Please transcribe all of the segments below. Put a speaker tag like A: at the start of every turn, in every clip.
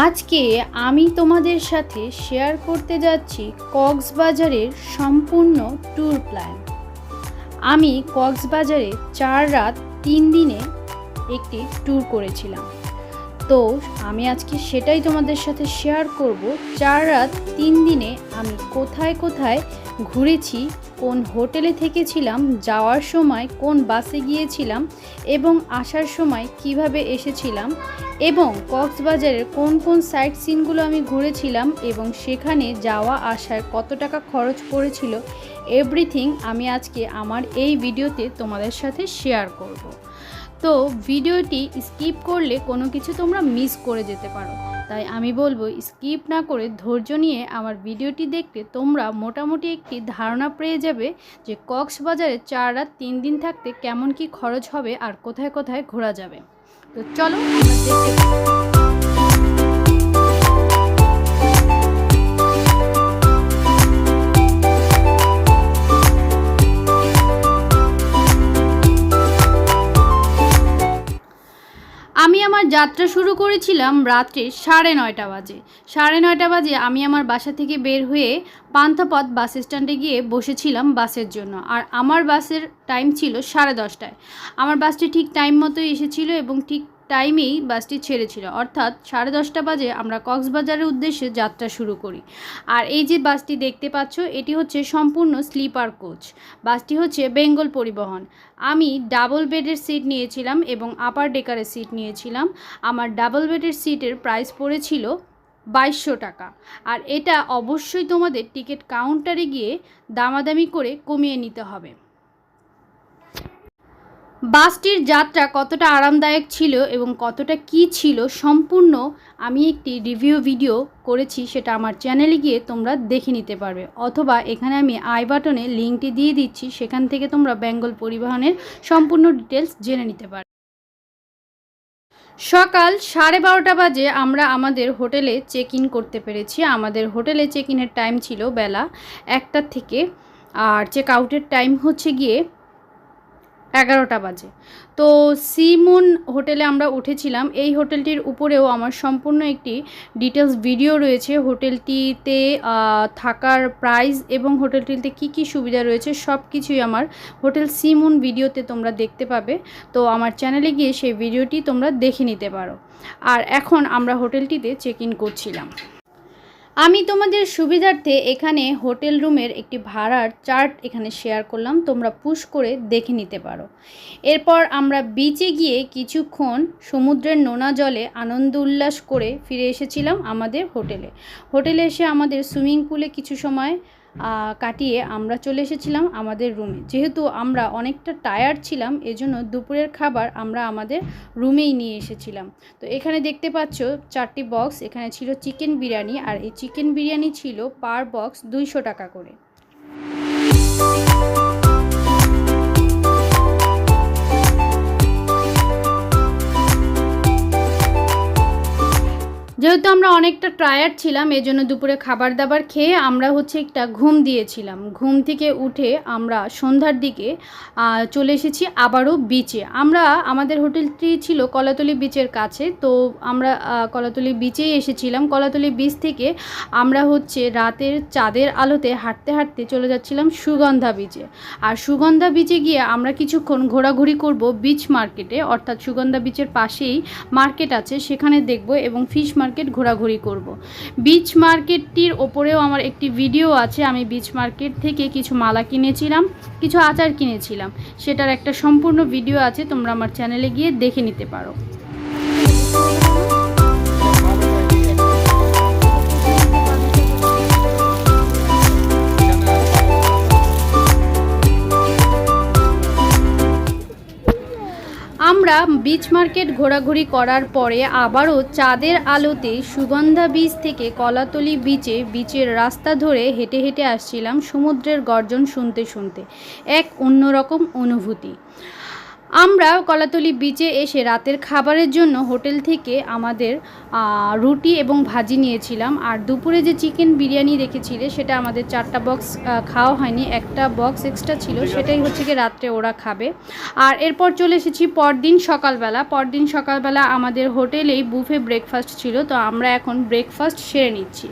A: আজকে আমি তোমাদের সাথে শেয়ার করতে যাচ্ছি কক্সবাজারের সম্পূর্ণ ট্যুর প্ল্যান আমি কক্সবাজারে চার রাত তিন দিনে একটি ট্যুর করেছিলাম। তো আমি আজকে সেটাই তোমাদের সাথে শেয়ার করব। চার রাত তিন দিনে আমি কোথায় কোথায় ঘুরেছি, কোন হোটেলে থেকেছিলাম, যাওয়ার সময় কোন বাসে গিয়েছিলাম এবং আসার সময় কীভাবে এসেছিলাম এবং কক্সবাজারের কোন কোন সাইট সিনগুলো আমি ঘুরেছিলাম এবং সেখানে যাওয়া আসার কত টাকা খরচ পড়েছিল এভরিথিং আমি আজকে আমার এই ভিডিওতে তোমাদের সাথে শেয়ার করব। তো ভিডিওটি স্কিপ করলে কোনো কিছু তোমরা মিস করে যেতে পারো। তাই আমি বলব স্কিপ না করে ধৈর্য নিয়ে আমার ভিডিওটি দেখতে তোমরা মোটামুটি একটি ধারণা পেয়ে যাবে যে কক্সবাজারে চার রাত তিন দিন থাকতে কেমন কি খরচ হবে আর কোথায় কোথায় ঘোরা যাবে। তো চলো যাত্রা শুরু করেছিলাম রাত্রে সাড়ে নয়টা বাজে। সাড়ে নয়টা বাজে আমি আমার বাসা থেকে বের হয়ে পান্থাপথ বাস স্ট্যান্ডে গিয়ে বসেছিলাম বাসের জন্য। আর আমার বাসের টাইম ছিল সাড়ে দশটায়। আমার বাসটি ঠিক টাইম মতোই এসেছিল এবং ঠিক টাইমেই বাসটি ছেড়েছিল। অর্থাৎ সাড়ে দশটা বাজে আমরা কক্সবাজারের উদ্দেশ্যে যাত্রা শুরু করি। আর এই যে বাসটি দেখতে পাচ্ছ, এটি হচ্ছে সম্পূর্ণ স্লিপার কোচ। বাসটি হচ্ছে বেঙ্গল পরিবহন। আমি ডাবল বেডের সিট নিয়েছিলাম এবং আপার ডেকারের সিট নিয়েছিলাম। আমার ডাবল বেডের সিটের প্রাইস পড়েছিল বাইশশো টাকা। আর এটা অবশ্যই তোমাদের টিকিট কাউন্টারে গিয়ে দামাদামি করে কমিয়ে নিতে হবে। বাসটির যাত্রা কতটা আরামদায়ক ছিল এবং কতটা কি ছিল সম্পূর্ণ আমি একটি রিভিউ ভিডিও করেছি সেটা আমার চ্যানেলে গিয়ে তোমরা দেখে নিতে পারবে। অথবা এখানে আমি আই বাটনে লিঙ্কটি দিয়ে দিচ্ছি, সেখান থেকে তোমরা বেঙ্গল পরিবহনের সম্পূর্ণ ডিটেলস জেনে নিতে পারবে। সকাল সাড়ে বারোটা বাজে আমরা আমাদের হোটেলে চেক ইন করতে পেরেছি। আমাদের হোটেলে চেক ইনের টাইম ছিল বেলা একটার থেকে। আর চেক আউটের টাইম হচ্ছে গিয়ে এগারোটা বাজে। তো সিমুন হোটেলে আমরা উঠেছিলাম। এই হোটেলটির উপরেও আমার সম্পূর্ণ একটি ডিটেলস ভিডিও রয়েছে। হোটেলটিতে থাকার প্রাইস এবং হোটেলটিতে কি কি সুবিধা রয়েছে সব কিছুই আমার হোটেল সিমুন ভিডিওতে তোমরা দেখতে পাবে। তো আমার চ্যানেলে গিয়ে সেই ভিডিওটি তোমরা দেখে নিতে পারো। আর এখন আমরা হোটেলটিতে চেক ইন করছিলাম। আমি তোমাদের সুবিধার্থে এখানে হোটেল রুমের একটি ভাড়ার চার্ট এখানে শেয়ার করলাম, তোমরা পুশ করে দেখে নিতে পারো। এরপর আমরা বিচে গিয়ে কিছুক্ষণ সমুদ্রের নোনা জলে আনন্দ উল্লাস করে ফিরে এসেছিলাম আমাদের হোটেলে। হোটেলে এসে আমাদের সুইমিং পুলে কিছু সময় কাটিয়ে আমরা চলে এসেছিলাম আমাদের রুমে। যেহেতু আমরা অনেকটা টায়ার্ড ছিলাম, এজন্য দুপুরের খাবার আমরা আমাদের রুমেই নিয়ে এসেছিলাম। তো এখানে দেখতে পাচ্ছ চারটি বক্স এখানে ছিল চিকেন বিরিয়ানি, আর এই চিকেন বিরিয়ানি ছিল পার বক্স দুইশো টাকা করে। যেহেতু আমরা অনেকটা টায়ার্ড ছিলাম এই জন্য দুপুরে খাবার দাবার খেয়ে আমরা হচ্ছে একটা ঘুম দিয়েছিলাম। ঘুম থেকে উঠে আমরা সন্ধ্যার দিকে চলে এসেছি আবারও বিচে আমরা, আমাদের হোটেলটি ছিল কলাতলি বিচের কাছে, তো আমরা কলাতলি বিচেই এসেছিলাম। কলাতলি বিচ থেকে আমরা হচ্ছে রাতের চাঁদের আলোতে হাঁটতে হাঁটতে চলে যাচ্ছিলাম সুগন্ধা বিচে আর সুগন্ধা বিচে গিয়ে আমরা কিছুক্ষণ ঘোরাঘুরি করব বিচ মার্কেটে অর্থাৎ সুগন্ধা বিচের পাশেই মার্কেট আছে, সেখানে দেখব এবং ফিশ মার্কেট ঘোরাঘুরি করব। বিচ মার্কেটটির ওপরেও আমার একটি ভিডিও আছে। আমি বিচ মার্কেট থেকে কিছু মালা কিনেছিলাম, কিছু আচার কিনেছিলাম। সেটার একটা সম্পূর্ণ ভিডিও আছে, তোমরা আমার চ্যানেলে গিয়ে দেখে নিতে পারো। আমরা বিচ মার্কেট ঘোরাঘুরি করার পরে আবারও চাঁদের আলোতে সুগন্ধা বীচ থেকে কলাতলি বিচে বিচের রাস্তা ধরে হেঁটে হেঁটে আসছিলাম সমুদ্রের গর্জন শুনতে শুনতে। এক অন্যরকম অনুভূতি। আমরা কলাতলি বিচে এসে রাতের খাবারের জন্য হোটেল থেকে আমাদের রুটি এবং ভাজি নিয়েছিলাম। আর দুপুরে যে চিকেন বিরিয়ানি রেখেছিলে সেটা আমাদের চারটা বক্স খাওয়া হয়নি। একটা বক্স এক্সট্রা ছিল সেটাই হচ্ছে কি রাত্রে ওরা খাবে। আর এরপর চলে এসেছি পরদিন সকালবেলা। পরদিন সকালবেলা আমাদের হোটেলেই বুফে ব্রেকফাস্ট ছিল তো আমরা এখন ব্রেকফাস্ট সেরে নিচ্ছি।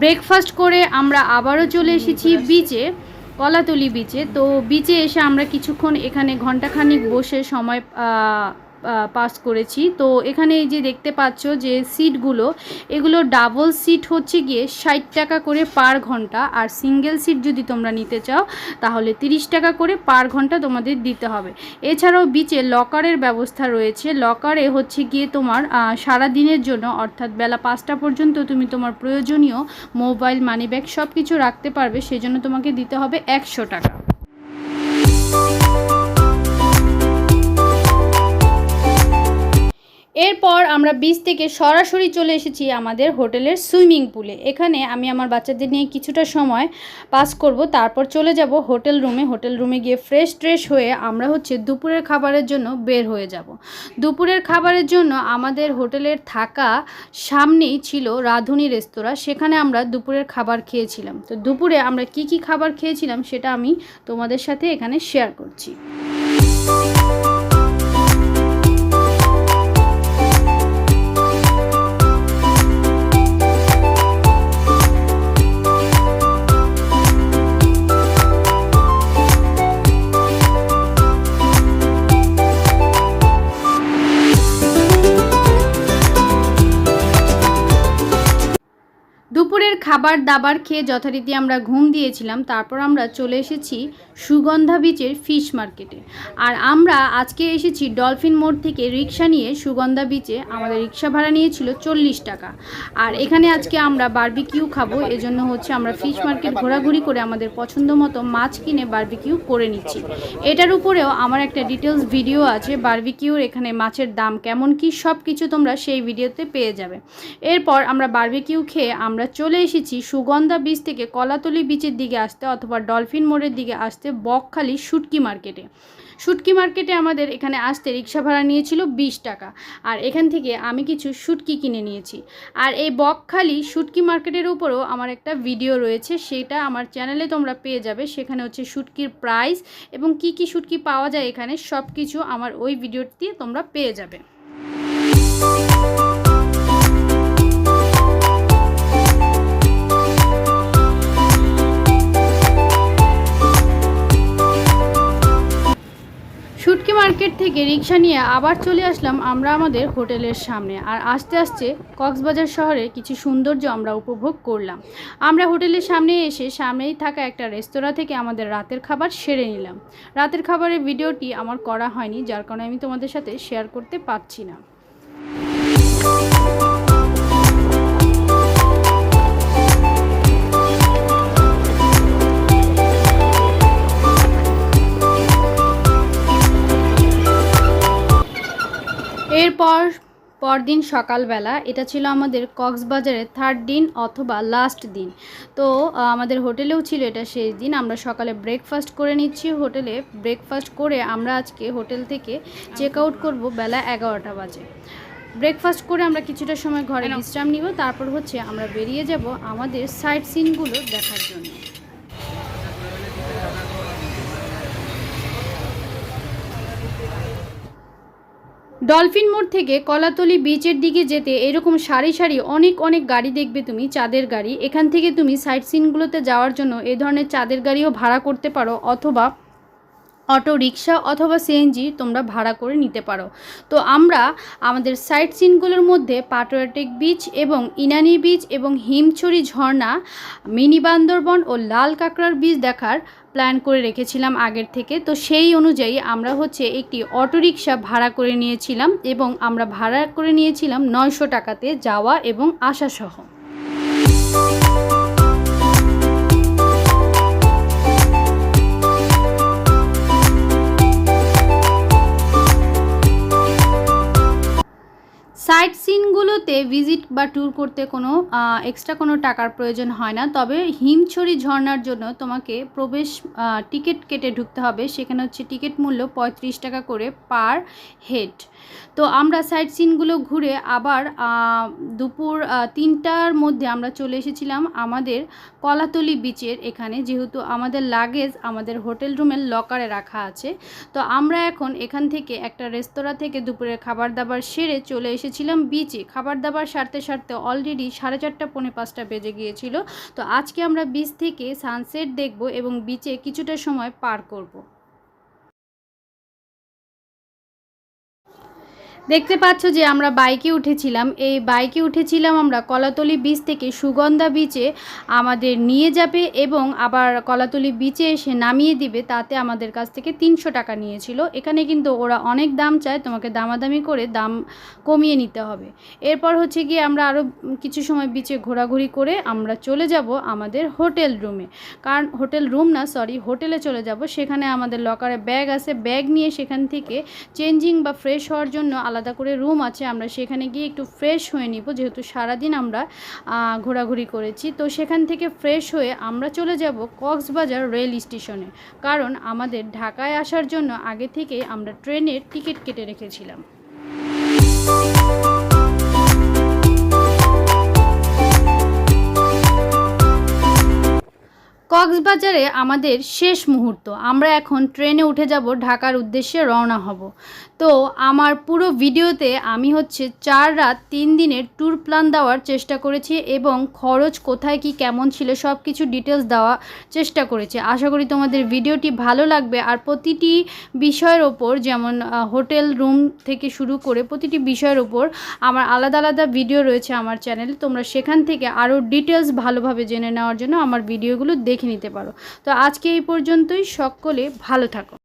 A: ব্রেকফাস্ট করে আমরা আবারও চলে এসেছি বিচে কলাতলি বিচে তো বিচে এসে আমরা কিছুক্ষণ এখানে ঘন্টাখানিক বসে সময় পাস করেছি। তো এখানে এই যে দেখতে পাচ্ছ যে সিটগুলো এগুলো ডাবল সিট হচ্ছে গিয়ে ষাট টাকা করে পার ঘণ্টা আর সিঙ্গেল সিট যদি তোমরা নিতে চাও, তাহলে তিরিশ টাকা করে পার ঘণ্টা তোমাদের দিতে হবে। এছাড়াও বিচে লকারের ব্যবস্থা রয়েছে। লকারে হচ্ছে গিয়ে তোমার সারা দিনের জন্য, অর্থাৎ বেলা পাঁচটা পর্যন্ত তুমি তোমার প্রয়োজনীয় মোবাইল মানি ব্যাগ সব কিছু রাখতে পারবে, সেজন্য তোমাকে দিতে হবে একশো টাকা। এরপর আমরা বিচ থেকে সরাসরি চলে এসেছি আমাদের হোটেলের সুইমিং পুলে। এখানে আমি আমার বাচ্চাদের নিয়ে কিছুটা সময় পাস করব, তারপর চলে যাব হোটেল রুমে। হোটেল রুমে গিয়ে ফ্রেশ ট্রেশ হয়ে আমরা হচ্ছে দুপুরের খাবারের জন্য বের হয়ে যাব। দুপুরের খাবারের জন্য আমাদের হোটেলের থাকা সামনেই ছিল রাঁধুনি রেস্তোরাঁ। সেখানে আমরা দুপুরের খাবার খেয়েছিলাম। তো দুপুরে আমরা কি কি খাবার খেয়েছিলাম সেটা আমি তোমাদের সাথে এখানে শেয়ার করছি। খাবার দাবার খেয়ে যথারীতি আমরা ঘুম দিয়েছিলাম, তারপর আমরা চলে এসেছি সুগন্ধা বিচের ফিশ মার্কেটে। আর আমরা আজকে এসেছি ডলফিন মোড় থেকে রিক্সা নিয়ে সুগন্ধা বিচে। আমাদের রিক্সা ভাড়া নিয়েছিল চল্লিশ টাকা। আর এখানে আজকে আমরা বারবিকিউ খাব, এজন্য হচ্ছে আমরা ফিশ মার্কেট ঘোরাঘুরি করে আমাদের পছন্দ মতো মাছ কিনে বারবিকিউ করে নিচ্ছি। এটার উপরেও আমার একটা ডিটেলস ভিডিও আছে, বারবিকিউর এখানে মাছের দাম কেমন, কি সব কিছু তোমরা সেই ভিডিওতে পেয়ে যাবে। এরপর আমরা বারবিকিউ খেয়ে আমরা চলে এসেছি সুগন্ধা বিচ থেকে কলাতলি বিচের দিকে আসতে অথবা ডলফিন মোড়ের দিকে আসতে বকখালি শুটকি মার্কেটে শুটকি মার্কেটে আমাদের এখানে আসতে রিক্সা ভাড়া নিয়েছিল বিশ টাকা। আর এখান থেকে আমি কিছু শুটকি কিনে নিয়েছি। আর এই বকখালি শুটকি মার্কেটের উপরেও আমার একটা ভিডিও রয়েছে, সেটা আমার চ্যানেলে তোমরা পেয়ে যাবে। সেখানে হচ্ছে শুটকির প্রাইস এবং কি কি শুটকি পাওয়া যায় এখানে সব কিছু আমার ওই ভিডিওটি তোমরা পেয়ে যাবে। শুটকি মার্কেট থেকে রিক্সা নিয়ে আবার চলে আসলাম আমরা আমাদের হোটেলের সামনে। আর আস্তে আস্তে কক্সবাজার শহরে কিছু সৌন্দর্য আমরা উপভোগ করলাম। আমরা হোটেলের সামনে এসে সামনেই থাকা একটা রেস্তোরাঁ থেকে আমাদের রাতের খাবার সেরে নিলাম। রাতের খাবারের ভিডিওটি আমার করা হয়নি, যার কারণে আমি তোমাদের সাথে শেয়ার করতে পারছি না। পরদিন সকালবেলা, এটা ছিল আমাদের কক্সবাজারের থার্ড দিন অথবা লাস্ট দিন। তো আমাদের হোটেলেও ছিল এটা শেষ দিন, আমরা সকালে ব্রেকফাস্ট করে নিচ্ছি হোটেলে। ব্রেকফাস্ট করে আমরা আজকে হোটেল থেকে চেক আউট করব বেলা এগারোটা বাজে। ব্রেকফাস্ট করে আমরা কিছুটা সময় ঘরে বিশ্রাম নিব, তারপর হচ্ছে আমরা বেরিয়ে যাব আমাদের সাইট সিনগুলো দেখার জন্য। ডলফিন মোড় থেকে কলাতলি বিচের দিকে যেতে এরকম সারি সারি অনেক অনেক গাড়ি দেখবে তুমি, চাঁদের গাড়ি। এখান থেকে তুমি সাইট সিনগুলোতে যাওয়ার জন্য এ ধরনের চাঁদের গাড়িও ভাড়া করতে পারো অথবা অটো, রিক্সা অথবা সিএনজি তোমরা ভাড়া করে নিতে পারো। তো আমরা আমাদের সাইট সিনগুলোর মধ্যে পাটোয়াটেক বিচ এবং ইনানি বিচ এবং হিমছড়ি ঝর্ণা, মিনি বান্দরবন ও লাল কাঁকড়ার বিচ দেখার প্ল্যান করে রেখেছিলাম আগের থেকে। তো সেই অনুযায়ী আমরা হচ্ছে একটি অটোরিকশা ভাড়া করে নিয়েছিলাম এবং আমরা ভাড়া করে নিয়েছিলাম নয়শো টাকাতে যাওয়া এবং আসা সহ। সিনগুলোতে ভিজিট বা ট্যুর করতে কোনো এক্সট্রা কোনো টাকার প্রয়োজন হয় না। তবে হিমছড়ি ঝর্নার জন্য তোমাকে প্রবেশ টিকিট কেটে ঢুকতে হবে। সেখানে হচ্ছে টিকিট মূল্য পঁয়ত্রিশ টাকা করে পার হেড। তো আমরা সাইট সিনগুলো ঘুরে আবার দুপুর তিনটার মধ্যে আমরা চলে এসেছিলাম আমাদের কলাতলি বিচের এখানে। যেহেতু আমাদের লাগেজ আমাদের হোটেল রুমের লকারে রাখা আছে। তো আমরা এখন এখান থেকে একটা রেস্তোরাঁ থেকে দুপুরের খাবার দাবার সেরে চলে এসেছিলাম বিচে খাবার দাবার সারতে সারতে অলরেডি সাড়ে চারটা, পৌনে পাঁচটা বেজে গিয়েছিল। তো আজকে আমরা বিচ থেকে সানসেট দেখব এবং বিচে কিছুটা সময় পার করব। দেখতে পাচ্ছ যে আমরা বাইকে উঠেছিলাম। এই বাইকে উঠেছিলাম আমরা কলাতলি বিচ থেকে সুগন্ধা বিচে আমাদের নিয়ে যাবে এবং আবার কলাতলি বিচে এসে নামিয়ে দিবে। তাতে আমাদের কাছ থেকে তিনশো টাকা নিয়েছিল। এখানে কিন্তু ওরা অনেক দাম চায়, তোমাকে দামাদামি করে দাম কমিয়ে নিতে হবে। এরপর হচ্ছে গিয়ে আমরা আরও কিছু সময় বিচে ঘোরাঘুরি করে আমরা চলে যাব আমাদের হোটেল রুমে কারণ হোটেল রুম না সরি হোটেলে চলে যাব। সেখানে আমাদের লকারে ব্যাগ আছে। ব্যাগ নিয়ে সেখান থেকে চেঞ্জিং বা ফ্রেশ হওয়ার জন্য আলাদা করে রুম আছে, আমরা সেখানে গিয়ে একটু ফ্রেশ হয়ে নিব, যেহেতু সারাদিন আমরা ঘোরাঘুরি করেছি। তো সেখান থেকে ফ্রেশ হয়ে আমরা চলে যাব কক্সবাজার রেল স্টেশনে কারণ আমাদের ঢাকায় আসার জন্য আগে থেকে আমরা ট্রেনের টিকিট কেটে রেখেছিলাম। কক্সবাজারে আমাদের শেষ মুহূর্ত। আমরা এখন ট্রেনে উঠে যাব, ঢাকার উদ্দেশ্যে রওনা হব। তো আমার পুরো ভিডিওতে আমি হচ্ছে চার রাত, তিন দিনের ট্যুর প্ল্যান দেওয়ার চেষ্টা করেছি এবং খরচ কোথায়, কি কেমন ছিল সব কিছু ডিটেলস দেওয়ার চেষ্টা করেছি। আশা করি তোমাদের ভিডিওটি ভালো লাগবে। আর প্রতিটি বিষয়ের ওপর যেমন হোটেল রুম থেকে শুরু করে প্রতিটি বিষয়ের ওপর আমার আলাদা আলাদা ভিডিও রয়েছে আমার চ্যানেলে। তোমরা সেখান থেকে আরও ডিটেলস ভালোভাবে জেনে নেওয়ার জন্য আমার ভিডিওগুলো দেখে নিতে পারো। তো আজকে এই পর্যন্তই। সকলে ভালো থাকো।